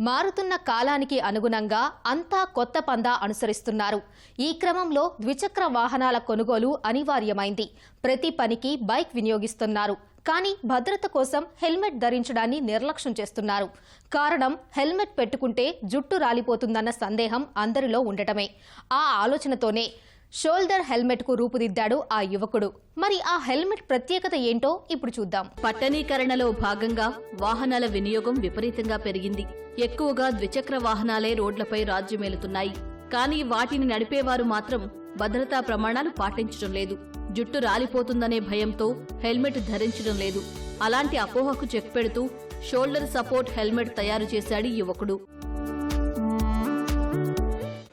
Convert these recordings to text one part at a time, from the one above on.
మారుతున్న కాలానికి అనుగుణంగా అంతా కొత్త పందా అనుసరిస్తున్నారు. ఈ క్రమంలో ద్విచక్ర వాహనాల కొనుగోలు అనివార్యమైంది. ప్రతి పనికి బైక్ వినియోగిస్తున్నారు. కానీ భద్రత కోసం హెల్మెట్ ధరించడాన్ని నిర్లక్ష్యం చేస్తున్నారు. కారణం హెల్మెట్ పెట్టుకుంటే జుట్టు రాలిపోతుందన్న సందేహం అందరిలో ఉండటమే. ఆ ఆలోచనతోనే షోల్డర్ హెల్మెట్కు రూపుదిద్దాడు ఆ యువకుడు. మరి ఆ హెల్మెట్ ప్రత్యేకత ఏంటో ఇప్పుడు చూద్దాం. పట్టణీకరణలో భాగంగా వాహనాల వినియోగం విపరీతంగా పెరిగింది. ఎక్కువగా ద్విచక్ర వాహనాలే రోడ్లపై రాజ్యమేలుతున్నాయి. కానీ వాటిని నడిపేవారు మాత్రం భద్రతా ప్రమాణాలు పాటించడం లేదు. జుట్టు రాలిపోతుందనే భయంతో హెల్మెట్ ధరించడం లేదు. అలాంటి అపోహకు చెక్ పెడుతూ షోల్డర్ సపోర్ట్ హెల్మెట్ తయారు చేశాడు యువకుడు.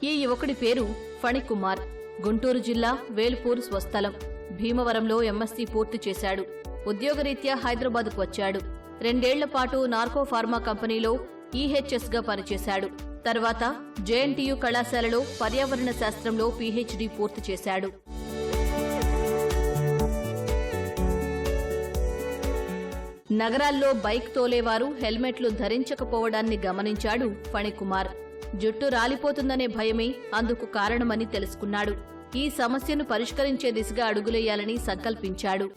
ఈ యువకుడి పేరు ఫణికుమార్. గుంటూరు జిల్లా వేల్పూర్ స్వస్థలం. భీమవరంలో ఎంఎస్సీ పూర్తి చేశాడు. ఉద్యోగరీత్యా హైదరాబాద్కు వచ్చాడు. రెండేళ్ళ పాటు నార్కో ఫార్మా కంపెనీలో ఈహెచ్ఎస్గా పనిచేశాడు. తర్వాత జేఎన్టీయు కళాశాలలో పర్యావరణ శాస్త్రంలో పీహెచ్డీ పూర్తి చేశాడు. నగరాల్లో బైక్ తోలేవారు హెల్మెట్లు ధరించకపోవడాన్ని గమనించాడు ఫణికుమార్. జుట్టు రాలిపోతుందనే భయమే అందుకు కారణమని తెలుసుకున్నాడు. ఈ సమస్యను పరిష్కరించే దిశగా అడుగులేయాలని సంకల్పించాడు.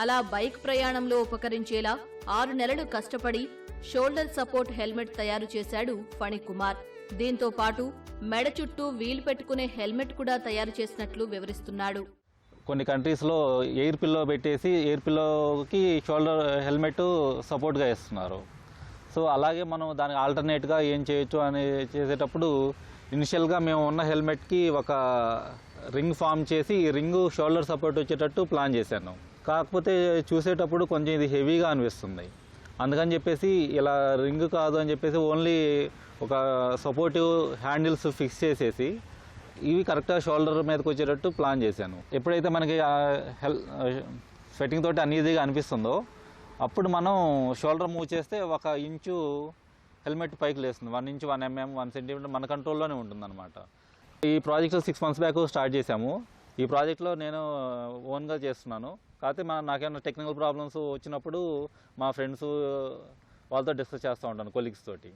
అలా బైక్ ప్రయాణంలో ఉపకరించేలా ఆరు నెలలు కష్టపడి షోల్డర్ సపోర్ట్ హెల్మెట్ తయారు చేశాడు ఫణికుమార్. దీంతో పాటు మెడ చుట్టూ వీలు పెట్టుకునే హెల్మెట్ కూడా తయారు చేసినట్లు వివరిస్తున్నాడు. కొన్ని కంట్రీస్లో ఎయిర్ పిల్లో పెట్టేసి ఎయిర్ పిల్లోకి షోల్డర్ హెల్మెట్ సపోర్ట్గా ఇస్తున్నారు సో అలాగే మనం దానికి ఆల్టర్నేట్గా ఏం చేయొచ్చు అని చేసేటప్పుడు ఇనిషియల్గా మేము ఉన్న హెల్మెట్కి ఒక రింగ్ ఫామ్ చేసి ఈ రింగ్ షోల్డర్ సపోర్ట్ వచ్చేటట్టు ప్లాన్ చేశాను. కాకపోతే చూసేటప్పుడు కొంచెం ఇది హెవీగా అనిపిస్తుంది. అందుకని చెప్పేసి ఇలా రింగ్ కాదు అని చెప్పేసి ఓన్లీ ఒక సపోర్టివ్ హ్యాండిల్స్ ఫిక్స్ చేసేసి ఇవి కరెక్ట్గా షోల్డర్ మీదకి వచ్చేటట్టు ప్లాన్ చేశాను. ఎప్పుడైతే మనకి హెల్ ఫిట్టింగ్ తోటి అన్ఈజీగా అనిపిస్తుందో అప్పుడు మనం షోల్డర్ మూవ్ చేస్తే ఒక ఇంచు హెల్మెట్ పైకి లేస్తుంది. One inch one mm one centimetre మన కంట్రోల్లోనే ఉంటుందన్నమాట. ఈ project six months back start చేశాము. ఈ ప్రాజెక్ట్లో నేను ఓన్గా చేస్తున్నాను. కాకపోతే మా నాకేమైనా టెక్నికల్ ప్రాబ్లమ్స్ వచ్చినప్పుడు మా ఫ్రెండ్స్ వాళ్ళతో డిస్కస్ చేస్తూ ఉంటాను కొలీగ్స్ తోటి.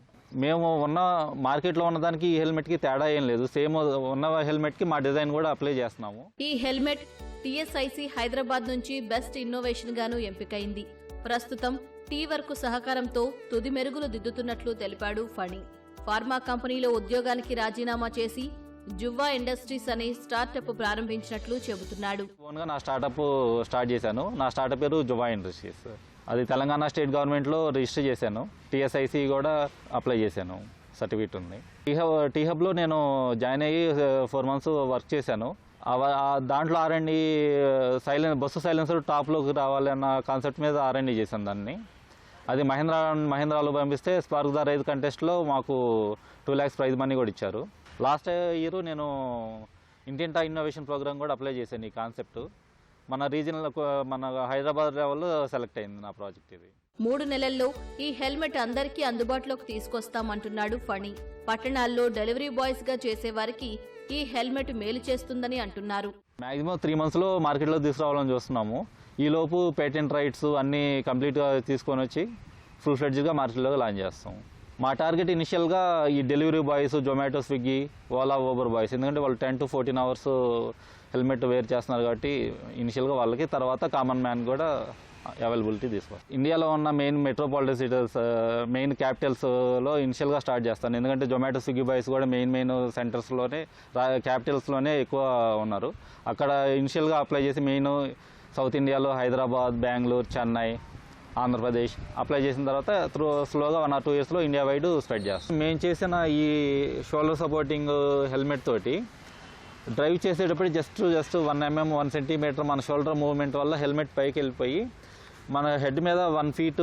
మేము ఉన్న మార్కెట్లో ఉన్న దానికి ఈ హెల్మెట్కి తేడా ఏం లేదు. సేమ్ ఉన్న హెల్మెట్కి మా డిజైన్ కూడా అప్లై చేస్తున్నాము. ఈ హెల్మెట్ టీఎస్ఐసి హైదరాబాద్ నుంచి బెస్ట్ ఇన్నోవేషన్ గాను ఎంపికైంది. ప్రస్తుతం టీ వర్క్ సహకారంతో తుది మెరుగులు దిద్దుతున్నట్లు తెలిపాడు ఫణి. ఫార్మా కంపెనీలో ఉద్యోగానికి రాజీనామా చేసి జువ్వా ఇండస్ట్రీస్ అనే స్టార్టప్ ప్రారంభించినట్లు చెబుతున్నాడు. ఓన్గా నా స్టార్టప్ స్టార్ట్ చేశాను. నా స్టార్టప్ పేరు జువ్వా ఇండస్ట్రీస్. అది తెలంగాణ స్టేట్ గవర్నమెంట్లో రిజిస్టర్ చేశాను. టీఎస్ఐసి కూడా అప్లై చేశాను. సర్టిఫికేట్ ఉంది. టీ హబ్ నేను జాయిన్ అయ్యి ఫోర్ మంత్స్ వర్క్ చేశాను. దాంట్లో ఆర్ఎండి సైలెన్ బస్సు సైలెన్సర్ టాప్లోకి రావాలి అన్న కాన్సెప్ట్ మీద ఆర్ఎండి చేశాను దాన్ని. అది మహేంద్ర మహేంద్రాలో పంపిస్తే స్పార్క్ ద రైజ్ కంటెస్ట్లో మాకు టూ ల్యాక్స్ ప్రైజ్ మనీ కూడా ఇచ్చారు. లాస్ట్ ఇయర్ నేను ఇంటింటా ఇన్నోవేషన్ ప్రోగ్రామ్ కూడా అప్లై చేశాను ఈ కాన్సెప్ట్. మన రీజనల్ మన హైదరాబాద్ లెవెల్లో సెలెక్ట్ అయింది నా ప్రాజెక్ట్ ఇది. మూడు నెలల్లో ఈ హెల్మెట్ అందరికీ అందుబాటులోకి తీసుకొస్తామంటున్నాడు ఫణి. పట్టణాల్లో డెలివరీ బాయ్స్గా చేసేవారికి ఈ హెల్మెట్ మేలు చేస్తుందని అంటున్నారు. మ్యాక్సిమం త్రీ మంత్స్లో మార్కెట్లో తీసుకురావాలని చూస్తున్నాము. ఈలోపు పేటెంట్ రైట్స్ అన్నీ కంప్లీట్గా తీసుకొని వచ్చి ఫుల్ ఫ్లెడ్జ్గా మార్కెట్లో లాంచ్ చేస్తాం. మా టార్గెట్ ఇనిషియల్గా ఈ delivery boys Zomato Swiggy Ola Uber boys ఎందుకంటే వాళ్ళు ten to fourteen hours helmet wear చేస్తున్నారు కాబట్టి ఇనిషియల్గా వాళ్ళకి తర్వాత కామన్ మ్యాన్ కూడా అవైలబిలిటీ తీసుకోవాలి. ఇండియాలో ఉన్న మెయిన్ మెట్రోపాలిటన్ సిటీస్ మెయిన్ క్యాపిటల్స్లో ఇనిషియల్గా స్టార్ట్ చేస్తాను. ఎందుకంటే జొమాటో స్విగ్గీ బాయ్స్ కూడా మెయిన్ మెయిన్ సెంటర్స్లోనే క్యాపిటల్స్లోనే ఎక్కువ ఉన్నారు. అక్కడ ఇనిషియల్గా అప్లై చేసి మెయిన్ సౌత్ ఇండియాలో హైదరాబాద్ బెంగళూరు చెన్నై ఆంధ్రప్రదేశ్ అప్లై చేసిన తర్వాత త్రూ స్లోగా వన్ ఆర్ టూ ఇయర్స్లో ఇండియా వైడ్ స్ప్రెడ్ చేస్తాం. మేము చేసిన ఈ షోల్డర్ సపోర్టింగ్ హెల్మెట్ తోటి డ్రైవ్ చేసేటప్పుడు just just one mm one centimetre మన షోల్డర్ మూవ్మెంట్ వల్ల హెల్మెట్ పైకి వెళ్ళిపోయి మన హెడ్ మీద వన్ ఫీట్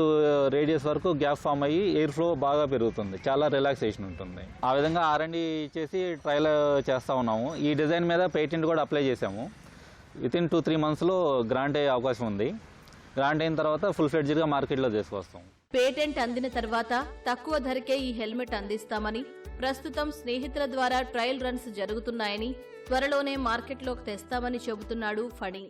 రేడియస్ వరకు గ్యాప్ ఫామ్ అయ్యి ఎయిర్ ఫ్లో బాగా పెరుగుతుంది. చాలా రిలాక్సేషన్ ఉంటుంది. ఆ విధంగా ఆర్ఎండి చేసి ట్రయల్ చేస్తూ ఉన్నాము. ఈ డిజైన్ మీద పేటెంట్ కూడా అప్లై చేసాము విత్ ఇన్ టూ త్రీ మంత్స్లో గ్రాంట్ అయ్యే అవకాశం ఉంది. గ్రాంట్ అయిన తర్వాత ఫుల్ ఫ్లెడ్జ్గా మార్కెట్లో తీసుకొస్తాం. పేటెంట్ అందిన తర్వాత తక్కువ ధరకే ఈ హెల్మెట్ అందిస్తామని ప్రస్తుతం స్నేహితుల ద్వారా ట్రయల్ రన్స్ జరుగుతున్నాయని త్వరలోనే మార్కెట్లోకి తెస్తామని చెబుతున్నాడు ఫణి.